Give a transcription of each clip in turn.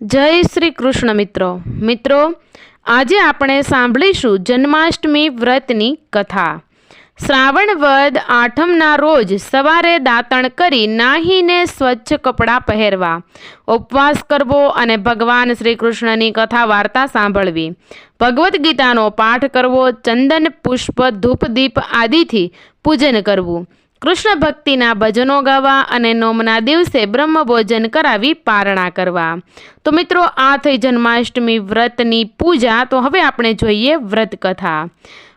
જય શ્રી કૃષ્ણ મિત્રો. મિત્રો, આજે આપણે સાંભળીશું જન્માષ્ટમી વ્રતની કથા. શ્રાવણ વદ આઠમના રોજ સવારે દાંતણ કરી નાહીને સ્વચ્છ કપડાં પહેરવા, ઉપવાસ કરવો અને ભગવાન શ્રી કૃષ્ણની કથા વાર્તા સાંભળવી. ભગવદ્ ગીતાનો પાઠ કરવો, ચંદન, પુષ્પ ધૂપ દીપ આદિથી પૂજન કરવું. કૃષ્ણ ભક્તિના ભજનો ગાવા અને નોમના દિવસે બ્રહ્મભોજન કરાવી પારણા કરવા. તો મિત્રો, આ થઈ જન્માષ્ટમી વ્રતની પૂજા. તો હવે આપણે જોઈએ વ્રત કથા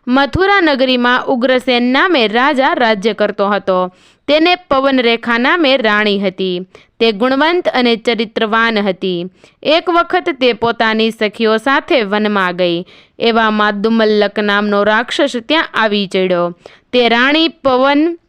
મથુરા નગરીમાં ઉગ્રસેન નામે રાજા રાજ્ય કરતો હતો. તેને પવનરેખા નામે રાણી હતી. તે ગુણવંત અને ચરિત્રવાન હતી. એક વખત તે પોતાની સખીઓ સાથે વનમાં ગઈ. એવામાં દુમલ્લક નામનો રાક્ષસ ત્યાં આવી ચડ્યો. તે રાણી પવન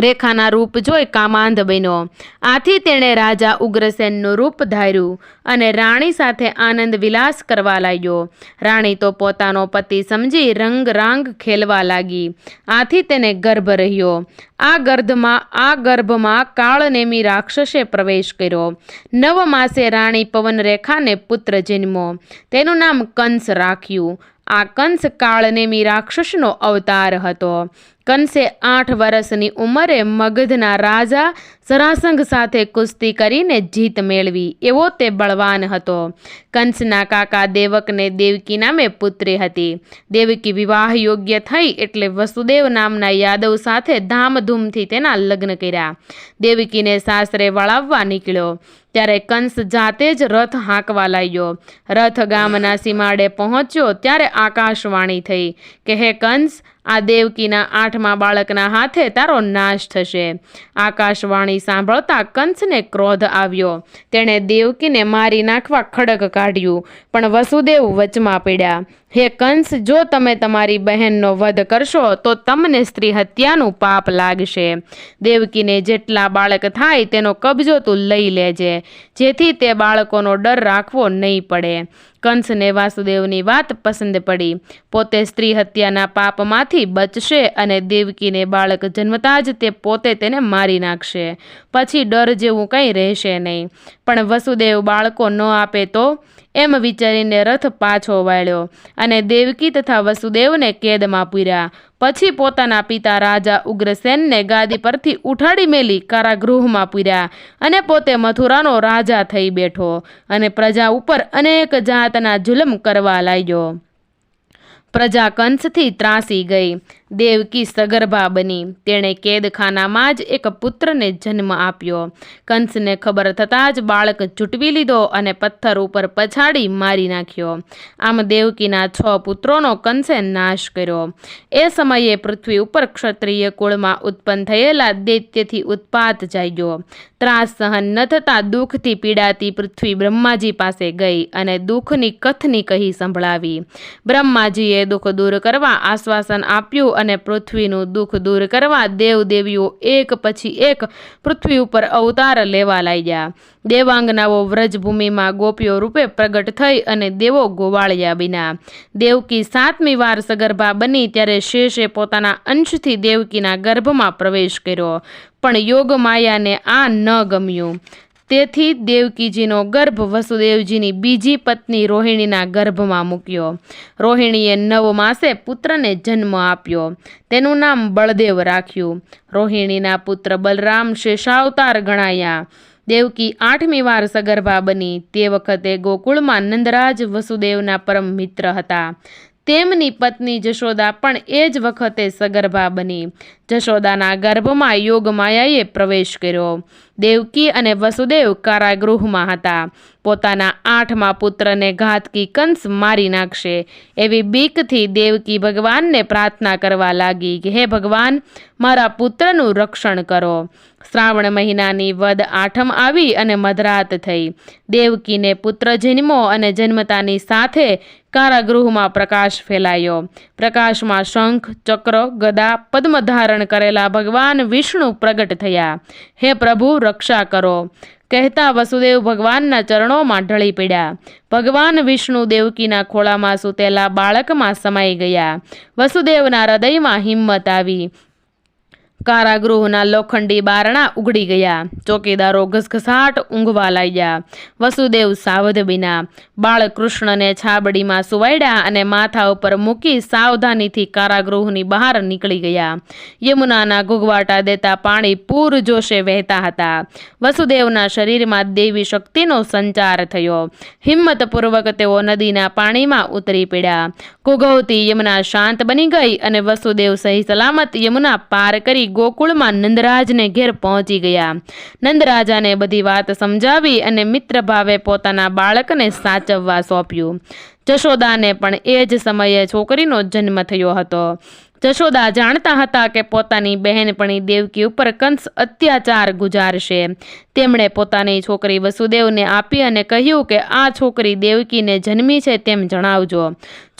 રેખાના રૂપ જોઈ કામાંધ બન્યો. આથી તેણે રાજા ઉગ્રસેનનું રૂપ ધાર્યું અને રાણી સાથે આનંદ વિલાસ કરવા લાગ્યો. રાણી તો પોતાનો પતિ સમજી રંગ રાંગ ખેલવા લાગી. આથી તેને ગર્ભ રહ્યો. આ ગર્ભમાં આ ગર્ભમાં કાળનેમી રાક્ષસે પ્રવેશ કર્યો. નવ માસે રાણી પવનરેખાને પુત્ર જન્મો. તેનું નામ કંસ રાખ્યું. આ કંસ કાળનેમી રાક્ષસનો અવતાર હતો. કંસે આઠ વર્ષની ઉંમરે મગધના રાજા સરાસંઘ સાથે કુસ્તી કરીને જીત મેળવી. એવો તે બળવાન હતો. કંસના કાકા દેવકને દેવકી નામે પુત્રી હતી. દેવકી વિવાહ યોગ્ય થઈ એટલે વસુદેવ નામના યાદવ સાથે ધામધૂમથી તેના લગ્ન કર્યા. દેવકીને સાસરે વળાવવા નીકળ્યો. ત્યારે કંસ જાતે જ રથ હાંકવા લાગ્યો. રથ ગામના સીમાડે પહોંચ્યો ત્યારે આકાશવાણી થઈ. કે હે કંસ આ દેવકીના આઠમા બાળકના હાથે તારો નાશ થશે. આકાશવાણી સાંભળતા કંસને ક્રોધ આવ્યો. તેણે દેવકીને મારી નાખવા ખડક કાઢ્યું, પણ વસુદેવ વચમાં પડ્યા. હે કંસ, જો તમે તમારી બહેનનો વધ કરશો, તો તમને સ્ત્રી હત્યાનું પાપ લાગશે. દેવકીને જેટલા બાળક થાય, તેનો કબજો તું લઈ લેજે, જેથી તે બાળકોનો ડર રાખવો નહીં પડે. કંસને વાસુદેવની વાત પસંદ પડી. પોતે સ્ત્રી હત્યાના પાપમાંથી બચશે અને દેવકીને બાળક જન્મતા જ તે પોતે તેને મારી નાખશે. પછી ડર જેવું કંઈ રહેશે નહીં. પણ વસુદેવ બાળકો ન આપે તો એમ વિચારીને રથ પાછો વાળ્યો અને દેવકી તથા વસુદેવને કેદમાં પૂર્યા. પછી પોતાના પિતા રાજા ઉગ્રસેનને ગાદી પરથી ઉઠાડી મેલી કારાગૃહમાં પૂર્યા અને પોતે મથુરાનો રાજા થઈ બેઠો અને પ્રજા ઉપર અનેક જાતના જુલમ કરવા લાગ્યો. પ્રજા કંસથી ત્રાસી ગઈ. દેવકી સગર્ભા બની. તેણે કેદખાનામાં જ એક પુત્રને જન્મ આપ્યો. કંસને ખબર થતાં જ બાળક ઝૂંટવી લીધો અને પથ્થર ઉપર પછાડી મારી નાખ્યો. આમ દેવકીના છ પુત્રોનો કંસે નાશ કર્યો. એ સમયે પૃથ્વી ઉપર ક્ષત્રિય કુળમાં ઉત્પન્ન થયેલા દૈત્યથી ઉત્પાત જાગ્યો. ત્રાસ સહન ન થતાં દુઃખથી પીડાતી પૃથ્વી બ્રહ્માજી પાસે ગઈ અને દુઃખની કથની કહી સંભળાવી. બ્રહ્માજીએ દુઃખ દૂર કરવા આશ્વાસન આપ્યું અને પૃથ્વીનું દુઃખ દૂર કરવા દેવદેવીઓ એક પછી એક પૃથ્વી ઉપર અવતાર લેવા લાગ્યા. દેવાંગનાઓ વ્રજભૂમિમાં ગોપીઓ રૂપે પ્રગટ થઈ અને દેવો ગોવાળ્યા વિના. દેવકી સાતમી વાર સગર્ભા બની ત્યારે શેષે પોતાના અંશથી દેવકીના ગર્ભમાં પ્રવેશ કર્યો. પણ યોગ માયાને આ ન ગમ્યું. તેથી દેવકીજીનો ગર્ભ વસુદેવજીની બીજી પત્ની રોહિણીના ગર્ભમાં મૂક્યો. રોહિણીએ નવ માસે પુત્રને જન્મ આપ્યો. તેનું નામ બળદેવ રાખ્યું. રોહિણીના પુત્ર બલરામ શેષાવતાર ગણાયા. દેવકી આઠમી વાર સગર્ભા બની. તે વખતે ગોકુળમાં નંદરાજ વસુદેવના પરમ મિત્ર હતા. તેમની પત્ની જશોદા પણ એ જ વખતે સગર્ભા બની. જશોદાના ગર્ભમાં યોગમાયાએ પ્રવેશ કર્યો. દેવકી અને વસુદેવ કારાગૃહમાં હતા. પોતાના આઠમા પુત્રને ઘાતકી કંસ મારી નાખશે. એવી બીકથી દેવકી ભગવાનને પ્રાર્થના કરવા લાગી કે, હે ભગવાન, મારા પુત્રનું રક્ષણ કરો. શ્રાવણ મહિનાની વદ આઠમ આવી અને મધરાત થઈ. દેવકીને પુત્ર જન્મો અને જન્મતાની સાથે કારાગૃહમાં પ્રકાશ ફેલાયો. પ્રકાશમાં શંખ, ચક્ર, ગદા, પદ્મ ધારણ કરેલા ભગવાન વિષ્ણુ પ્રગટ થયા. હે પ્રભુ રક્ષા કરો. કહેતા વસુદેવ ભગવાનના ચરણોમાં ઢળી પડ્યા. ભગવાન વિષ્ણુ દેવકીના ખોળામાં સૂતેલા બાળકમાં સમાઈ ગયા. વસુદેવના હૃદયમાં હિંમત આવી. કારાગૃહના લોખંડી બારણા ઉઘડી ગયા. ચોકીદારો ઘસઘસાટ ઊંઘવા લાગ્યા. વસુદેવ સાવધ વિના બાળકૃષ્ણને છાબડીમાં સુવાડ્યા અને માથા ઉપર મૂકી સાવધાનીથી કારાગૃહની બહાર નીકળી ગયા. યમુનાના ઘૂઘવાટા દેતા પાણી પૂર જોશે વહેતા હતા. વસુદેવના શરીરમાં દેવી શક્તિનો સંચાર થયો. હિંમતપૂર્વક તેઓ નદીના પાણીમાં ઉતરી પડ્યા. ઘૂઘવતી યમુના શાંત બની ગઈ અને વસુદેવ સહી સલામત યમુના પાર કરી ગોકુળમાં નંદરાજને ઘેર પહોંચી ગયા. નંદરાજાને બધી વાત સમજાવી અને મિત્ર ભાવે પોતાના બાળકને સાચવવા સોંપ્યું. જશોદાને પણ એ જ સમયે છોકરીનો જન્મ થયો હતો. જશોદા જાણતા હતા કે પોતાની બહેનપણી દેવકી ઉપર કંસ અત્યાચાર ગુજારશે. તેમણે પોતાની છોકરી વસુદેવને આપી અને કહ્યું કે આ છોકરી દેવકીને જન્મી છે તેમ જણાવજો.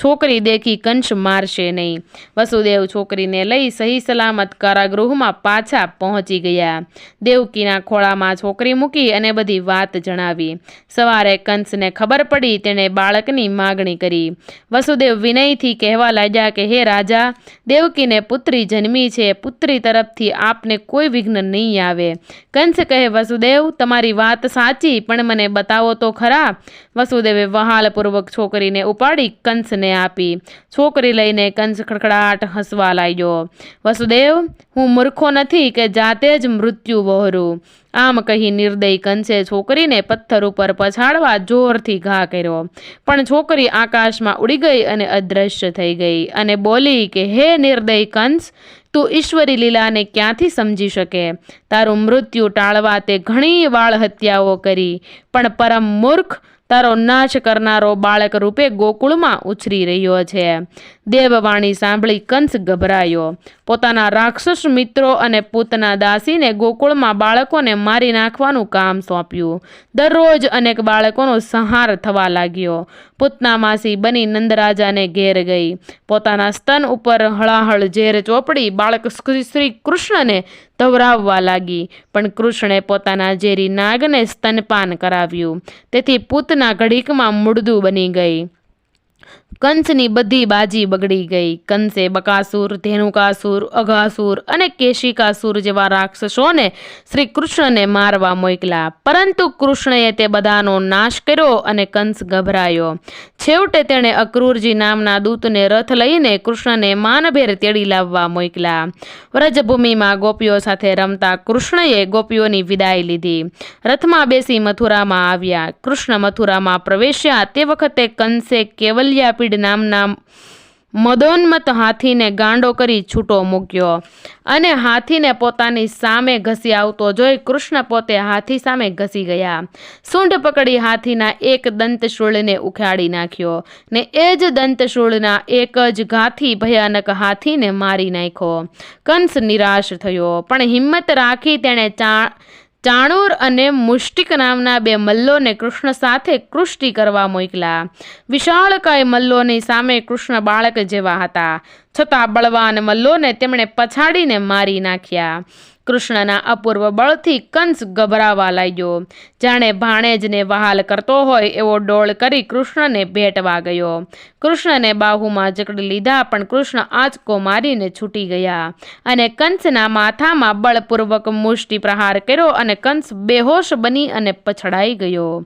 છોકરી દેખી કંસ મારશે નહીં. વસુદેવ છોકરીને લઈ સહી સલામત કારાગૃહમાં પાછા પહોંચી ગયા. દેવકીના ખોળામાં છોકરી મૂકી અને બધી વાત જણાવી. સવારે કંસને ખબર પડી તેણે બાળકની માગણી કરી. વસુદેવ વિનયથી કહેવા લાગ્યા કે, હે રાજા દેવકીને પુત્રી જન્મી છે. પુત્રી તરફથી આપને કોઈ વિઘ્ન નહીં આવે. કંસ કહે, વસુદેવ, તમારી વાત સાચી, પણ મને બતાવો તો ખરા. વસુદેવે વહાલપૂર્વક છોકરીને ઉપાડી કંસને આપી. છોકરી લઈને કંસ ખડખડાટ હસવા લાગ્યો. વસુદેવ, હું મૂર્ખો નથી કે જાતે જ મૃત્યુ વહોરું. આમ કહી નિર્દય કંસે છોકરીને પથ્થર ઉપર પછાડવા જોરથી ઘા કર્યો. પણ છોકરી આકાશમાં ઉડી ગઈ અને અદૃશ્ય થઈ ગઈ અને બોલી કે, હે નિર્દય કંસ, તું ઈશ્વરી લીલાને ક્યાંથી સમજી શકે? તારું મૃત્યુ ટાળવા તે ઘણી વાળ હત્યાઓ કરી. પણ પરમ મૂર્ખ તારો નાશ કરનારો બાળક રૂપે ગોકુળમાં ઉછરી રહ્યો છે. દેવવાણી સાંભળી કંસ ગભરાયો. પોતાના રાક્ષસ મિત્રો અને પૂતના દાસીને ગોકુળમાં બાળકોને મારી નાખવાનું કામ સોંપ્યું. દરરોજ અનેક બાળકોનો સંહાર થવા લાગ્યો. પૂતના માસી બની નંદરાજાને ઘેર ગઈ. પોતાના સ્તન ઉપર હળાહળ ઝેર ચોપડી બાળક શ્રી કૃષ્ણને ધવરાવવા લાગી, પણ કૃષ્ણે પોતાના ઝેરી નાગને સ્તનપાન કરાવ્યું. તેથી પૂતના ઘડીકમાં મૂળદું બની ગઈ. કંસની બધી બાજી બગડી ગઈ. કંસે બકાસુર, ધેનુકાસુર, અઘાસુર અને કેશિકાસુર જેવા રાક્ષસોને શ્રી કૃષ્ણને મારવા મોકલ્યા. પરંતુ કૃષ્ણએ તે બધાનો નાશ કર્યો અને કંસ ગભરાયો. છેવટે તેણે અક્રૂરજી નામના દૂતને રથ લઈને કૃષ્ણને માનભેર તેડી લાવવા મોકલ્યા. વ્રજભૂમિમાં ગોપીઓ સાથે રમતા કૃષ્ણએ ગોપીઓની વિદાય લીધી. રથમાં બેસી મથુરામાં આવ્યા. કૃષ્ણ મથુરામાં પ્રવેશ્યા. તે વખતે કંસે કેવલ્યા પીડ નામના મદોન્મત હાથીને ગાંડો કરી છૂટો મૂક્યો અને હાથીને પોતાની સામે ઘસી આવતો જોઈ કૃષ્ણ પોતે હાથી સામે ઘસી ગયા. સૂંઢ પકડી હાથીના એક દંતશૂળને ઉખાડી નાખ્યો ને એ જ દંતશૂળના એક જ ઘાથી ભયાનક હાથીને મારી નાખ્યો. કંસ નિરાશ થયો, પણ હિંમત રાખી તેણે ચા ચાણૂર અને મુષ્ટિક નામના બે મલ્લોને કૃષ્ણ સાથે કૃષ્ટિ કરવા મોકલ્યા વિશાળકાય મલ્લોની સામે કૃષ્ણ બાળક જેવા હતા. છતાં બળવાન મલ્લોને તેમણે પછાડીને મારી નાખ્યા. કૃષ્ણના અપૂર્વ બળથી કંસ ગભરાવા લાગ્યો. જાણે ભાણેજને વહાલ કરતો હોય એવો ડોળ કરી કૃષ્ણને ભેટવા ગયો. કૃષ્ણને બાહુમાં જકડી લીધા પણ કૃષ્ણ આંચકો મારીને છૂટી ગયા અને કંસના માથામાં બળપૂર્વક મુષ્ટિ પ્રહાર કર્યો અને કંસ બેહોશ બની અને પછડાઈ ગયો.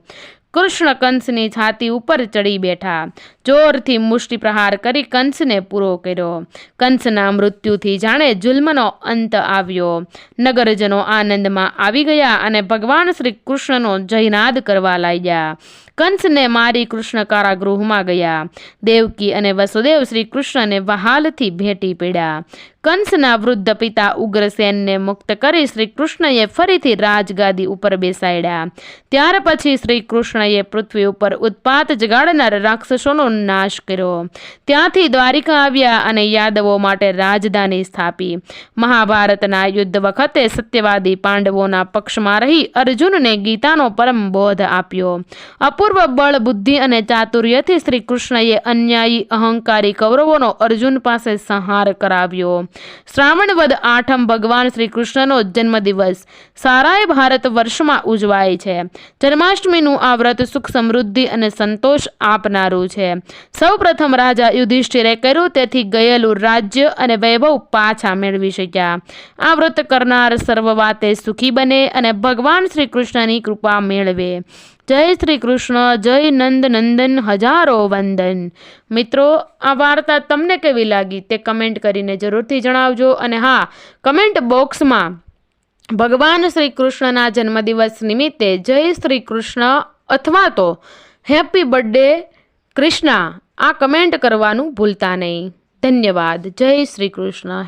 કૃષ્ણ કંસની છાતી ઉપર ચડી બેઠા. જોરથી મુષ્ટિ પ્રહાર કરી કંસને પૂરો કર્યો. કંસના મૃત્યુથી જાણે જુલ્મનો અંત આવ્યો. નગરજનો આનંદમાં આવી ગયા અને ભગવાન શ્રી કૃષ્ણનો જયનાદ કરવા લાગ્યા. કંસને મારી કૃષ્ણ કારાગૃહમાં ગયા. દેવકી અને વસુદેવ શ્રી કૃષ્ણને વહાલથી ભેટી પડ્યા. કંસના વૃદ્ધ પિતા ઉગ્રસેનને મુક્ત કરી શ્રી કૃષ્ણએ ફરીથી રાજગાદી ઉપર બેસાડ્યા. ત્યાર પછી શ્રી કૃષ્ણએ પૃથ્વી ઉપર ઉત્પાત જગાડનાર રાક્ષસોનો નાશ કર્યો. ત્યાંથી દ્વારિકા આવ્યા અને યાદવો માટે રાજધાની સ્થાપી. મહાભારતના યુદ્ધ વખતે સત્યવાદી પાંડવોના પક્ષમાં રહી અર્જુનને ગીતાનો પરમ બોધ આપ્યો. અપૂર્વ બળ, બુદ્ધિ અને ચાતુર્યથી શ્રી કૃષ્ણએ અન્યાયી, અહંકારી કૌરવોનો અર્જુન પાસે સંહાર કરાવ્યો. શ્રાવણ વધ આઠમ ભગવાન શ્રી કૃષ્ણનો જન્મદિવસ. સારાય ભારત વર્ષમાં ઉજવાય છે. જન્માષ્ટમીનું આ વ્રત સુખ સમૃદ્ધિ અને સંતોષ આપનારું છે. સૌપ્રથમ રાજા યુધિષ્ઠિરે કર્યું તેથી ગયેલું રાજ્ય અને વૈભવ પાછા મેળવી શક્યા. આ વ્રત કરનાર સર્વ વાતે સુખી બને અને ભગવાન શ્રી કૃષ્ણની કૃપા મેળવે. જય શ્રી કૃષ્ણ જય નંદ નંદન હજારો વંદન. મિત્રો, આ વાર્તા તમને કેવી લાગી તે કમેન્ટ કરીને જરૂરથી જણાવજો અને હા, કમેન્ટ બોક્સમાં ભગવાન શ્રી કૃષ્ણના જન્મદિવસ નિમિત્તે જય શ્રી કૃષ્ણ અથવા તો હેપી બર્થડે કૃષ્ણા આ કમેન્ટ કરવાનું ભૂલતા નહીં. ધન્યવાદ. જય શ્રી કૃષ્ણ.